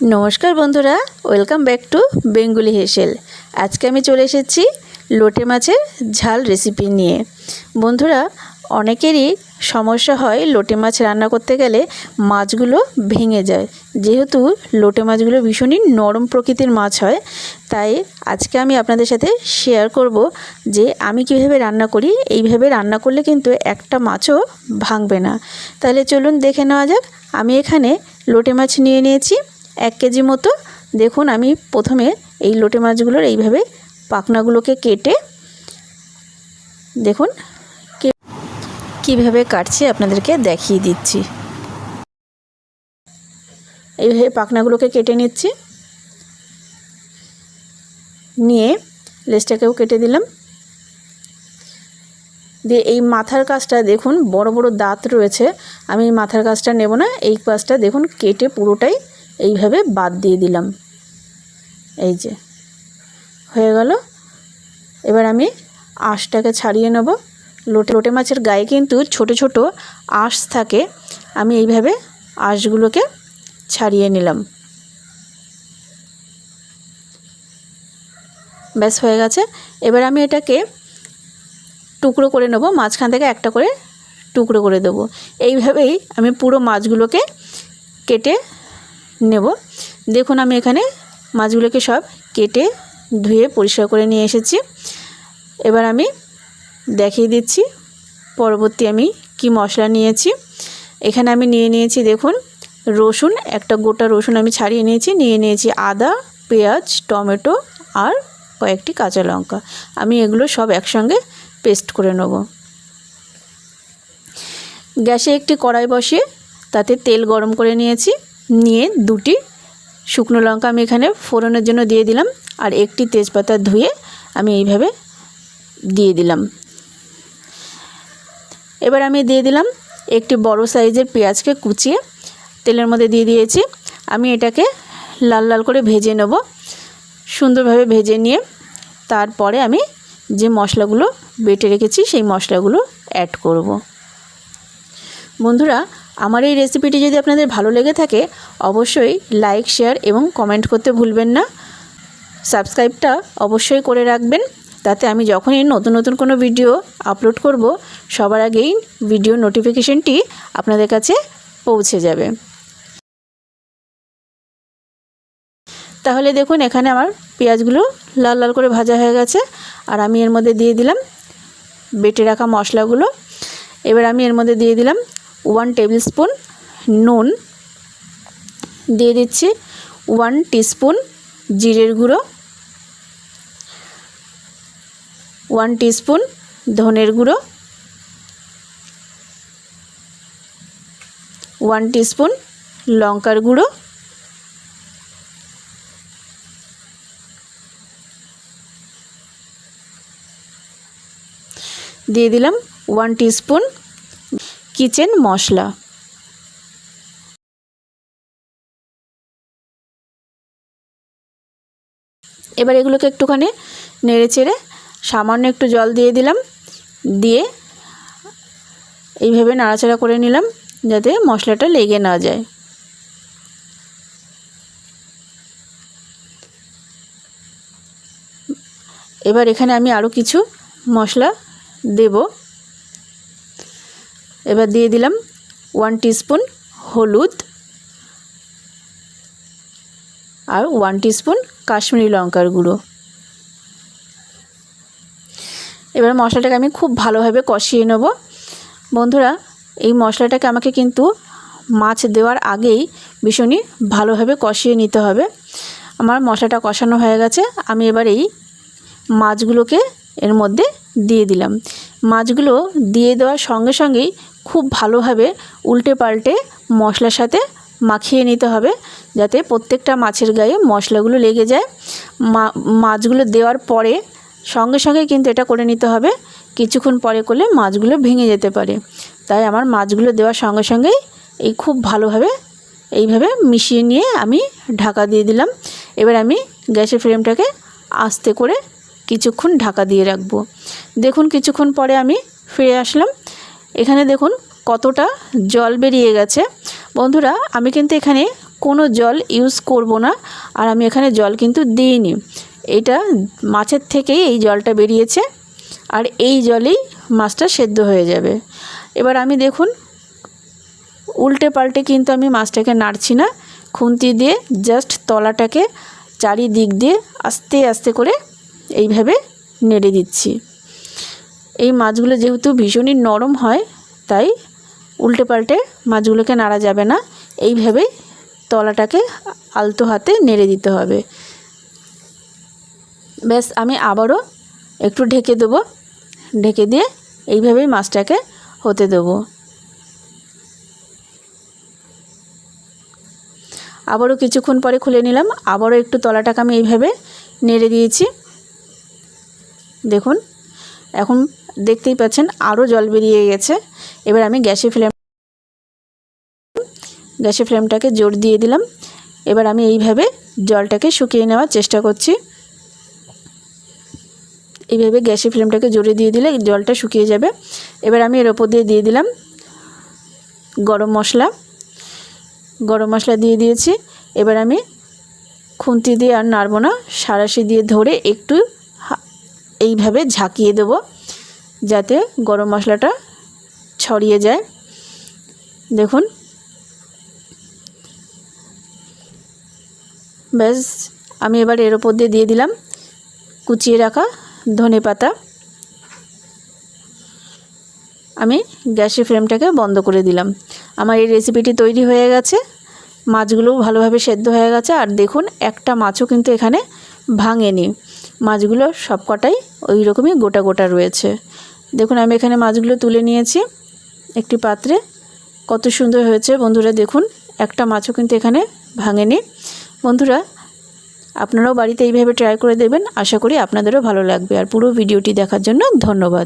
নমস্কার বন্ধুরা welcome back to Bengali হেসেল। আজকে আমি চলে এসেছি লোটে মাছের ঝাল রেসিপি নিয়ে। বন্ধুরা, অনেকেরই সমস্যা হয় লোটে মাছ রান্না করতে গেলে মাছগুলো ভেঙে যায়। যেহেতু লোটে মাছগুলো ভীষণই নরম প্রকৃতির মাছ হয়, তাই আজকে আমি আপনাদের সাথে শেয়ার করব যে আমি কীভাবে রান্না করি, এইভাবে রান্না করলে কিন্তু একটা মাছও ভাঙবে না। তাহলে চলুন দেখে নেওয়া যাক। আমি এখানে লোটে মাছ নিয়ে নিয়েছি। এক কেজি মতো। দেখুন, আমি প্রথমে এই লোটে মাছগুলোর এইভাবে পাখনাগুলোকে কেটে, দেখুন কীভাবে কাটছি আপনাদেরকে দেখিয়ে দিচ্ছি। এইভাবে পাখনাগুলোকে কেটে নিচ্ছি। নিয়ে লেজটাকেও কেটে দিলাম। দিয়ে এই মাথার কাজটা দেখুন, বড় বড় দাঁত রয়েছে। আমি মাথার কাজটা নেব না, এই কাজটা দেখুন, কেটে পুরোটাই এইভাবে বাদ দিয়ে দিলাম। এই যে, হয়ে গেল। এবার আমি আঁশটাকে ছাড়িয়ে নেব। লোটে লোটে মাছের গায়ে কিন্তু ছোট ছোট আঁশ থাকে। আমি এইভাবে আঁশগুলোকে ছাড়িয়ে নিলাম। ব্যাস, হয়ে গেছে। এবার আমি এটাকে টুকরো করে নেব। মাঝখান থেকে একটা করে টুকরো করে দেবো। এইভাবেই আমি পুরো মাছগুলোকে কেটে নেব। দেখুন, আমি এখানে মাছগুলোকে সব কেটে, ধুয়ে পরিষ্কার করে নিয়ে এসেছি। এবার আমি দেখিয়ে দিচ্ছি, পরবর্তী আমি কি মশলা নিয়েছি। এখানে আমি নিয়ে নিয়েছি, দেখুন, রসুন, একটা গোটা রসুন আমি ছাড়িয়ে নিয়েছি। নিয়ে নিয়েছি আদা, পেঁয়াজ, টমেটো আর কয়েকটি কাঁচা লঙ্কা। আমি এগুলো সব একসঙ্গে পেস্ট করে নেব। গ্যাসে একটি কড়াই বসিয়ে তাতে তেল গরম করে নিয়েছি। নিয়ে দুটি শুকনো লঙ্কা আমি এখানে ফোড়নের জন্য দিয়ে দিলাম আর একটি তেজপাতা ধুয়ে আমি এইভাবে দিয়ে দিলাম। এবার আমি দিয়ে দিলাম একটি বড় সাইজের পেঁয়াজকে কুচিয়ে তেলের মধ্যে দিয়ে দিয়েছি। আমি এটাকে লাল লাল করে ভেজে নেব। সুন্দরভাবে ভেজে নিয়ে তারপরে আমি যে মশলাগুলো বেটে রেখেছি সেই মশলাগুলো অ্যাড করব। বন্ধুরা আমার এই রেসিপিটি যদি আপনাদের ভালো লেগে থাকে, অবশ্যই লাইক শেয়ার এবং কমেন্ট করতে ভুলবেন না। সাবস্ক্রাইবটা অবশ্যই করে রাখবেন, তাতে আমি যখনই নতুন নতুন কোনো ভিডিও আপলোড করব, সবার আগেই ভিডিও নোটিফিকেশনটি আপনাদের কাছে পৌঁছে যাবে। তাহলে দেখুন, এখানে আমার পেঁয়াজগুলো লাল লাল করে ভাজা হয়ে গেছে, আর আমি এর মধ্যে দিয়ে দিলাম বেটে রাখা মশলাগুলো। এবার আমি এর মধ্যে দিয়ে দিলাম ওয়ান টেবিল স্পুন নুন। দিয়ে দিচ্ছি ওয়ান টিস্পুন জিরের গুঁড়ো। ওয়ান টিস্পুন ধনের গুঁড়ো। ওয়ান টিস্পুন লঙ্কার গুঁড়ো। দিয়ে দিলাম ওয়ান টিস্পুন কিচেন মশলা। এবার এগুলোকে একটুখানি নেড়ে চেড়ে সামান্য একটু জল দিয়ে দিলাম। দিয়ে এইভাবে নাড়াচাড়া করে নিলাম যাতে মশলাটা লেগে না যায়। এবার এখানে আমি আরও কিছু মশলা দেব। এবার দিয়ে দিলাম ওয়ান টিস্পুন হলুদ আর ওয়ান টিস্পুন কাশ্মীরি লঙ্কার গুঁড়ো। এবার মশলাটাকে আমি খুব ভালোভাবে কষিয়ে নেব। বন্ধুরা, এই মশলাটাকে আমাকে কিন্তু মাছ দেওয়ার আগেই ভীষণই ভালোভাবে কষিয়ে নিতে হবে। আমার মশলাটা কষানো হয়ে গেছে। আমি এবার এই মাছগুলোকে এর মধ্যে দিয়ে দিলাম। মাছগুলো দিয়ে দেওয়ার সঙ্গে সঙ্গেই খুব ভালোভাবে উল্টে পাল্টে মশলার সাথে মাখিয়ে নিতে হবে যাতে প্রত্যেকটা মাছের গায়ে মশলাগুলো লেগে যায়। মাছগুলো দেওয়ার পরে সঙ্গে সঙ্গে কিন্তু এটা করে নিতে হবে। কিছুক্ষণ পরে করলে মাছগুলো ভেঙে যেতে পারে। তাই আমার মাছগুলো দেওয়ার সঙ্গে সঙ্গেই এই খুব ভালোভাবে এইভাবে মিশিয়ে নিয়ে আমি ঢাকা দিয়ে দিলাম। এবার আমি গ্যাসের ফ্লেমটাকে আস্তে করে কিছুক্ষণ ঢাকা দিয়ে রাখব। দেখুন কিছুক্ষণ পরে আমি ফিরে আসলাম। এখানে দেখুন কতটা জল বেরিয়ে গেছে। বন্ধুরা, আমি কিন্তু এখানে কোনো জল ইউজ করব না আর আমি এখানে জল কিন্তু দিইনি। এটা মাছের থেকেই এই জলটা বেরিয়েছে আর এই জলেই মাছটা সেদ্ধ হয়ে যাবে। এবার আমি দেখুন, উল্টে পাল্টে কিন্তু আমি মাছটাকে নাড়ছি না। খুন্তি দিয়ে জাস্ট তলাটাকে চারিদিক দিয়ে আস্তে আস্তে করে এইভাবে নেড়ে দিচ্ছি। এই মাছগুলো যেহেতু ভীষণই নরম হয়, তাই উল্টে পাল্টে মাছগুলোকে নাড়া যাবে না। এইভাবেই তলাটাকে আলতো হাতে নেড়ে দিতে হবে। ব্যাস, আমি আবারও একটু ঢেকে দেবো। ঢেকে দিয়ে এইভাবেই মাছটাকে হতে দেবো। আবারও কিছুক্ষণ পরে খুলে নিলাম। আবারও একটু তলাটাকে আমি এইভাবে নেড়ে দিয়েছি। দেখুন, এখন দেখতেই পাচ্ছেন আরও জল বেরিয়ে গেছে। এবার আমি গ্যাসের ফ্লেম, গ্যাসের ফ্লেমটাকে জোর দিয়ে দিলাম। এবার আমি এইভাবে জলটাকে শুকিয়ে নেওয়ার চেষ্টা করছি। এইভাবে গ্যাসের ফ্লেমটাকে জোরে দিয়ে দিলে জলটা শুকিয়ে যাবে। এবার আমি এর ওপর দিয়ে দিয়ে দিলাম গরম মশলা। গরম মশলা দিয়ে দিয়েছি। এবার আমি খুন্তি দিয়ে আর নাড়বো না। সারাশি দিয়ে ধরে একটু এইভাবে ঝাঁকিয়ে দেব। যাতে গরম মশলাটা ছড়িয়ে যায়। দেখুন। ব্যাস, আমি এবার এর ওপর দিয়ে দিয়ে দিলাম কুচিয়ে রাখা ধনে পাতা। আমি গ্যাসের ফ্লেমটাকে বন্ধ করে দিলাম। আমার এই রেসিপিটি তৈরি হয়ে গেছে। মাছগুলোও ভালোভাবে সেদ্ধ হয়ে গেছে। আর দেখুন, একটা মাছও কিন্তু এখানে ভাঙেনি। মাছগুলো সব কটাই ওই রকমই গোটা গোটা রয়েছে। দেখুন, আমি এখানে মাছগুলো তুলে নিয়েছি একটি পাত্রে। কত সুন্দর হয়েছে বন্ধুরা, দেখুন, একটা মাছও কিন্তু এখানে ভাঙেনি। বন্ধুরা, আপনারাও বাড়িতে এইভাবে ট্রাই করে দেবেন আশা করি আপনাদেরও ভালো লাগবে। আর পুরো ভিডিওটি দেখার জন্য ধন্যবাদ।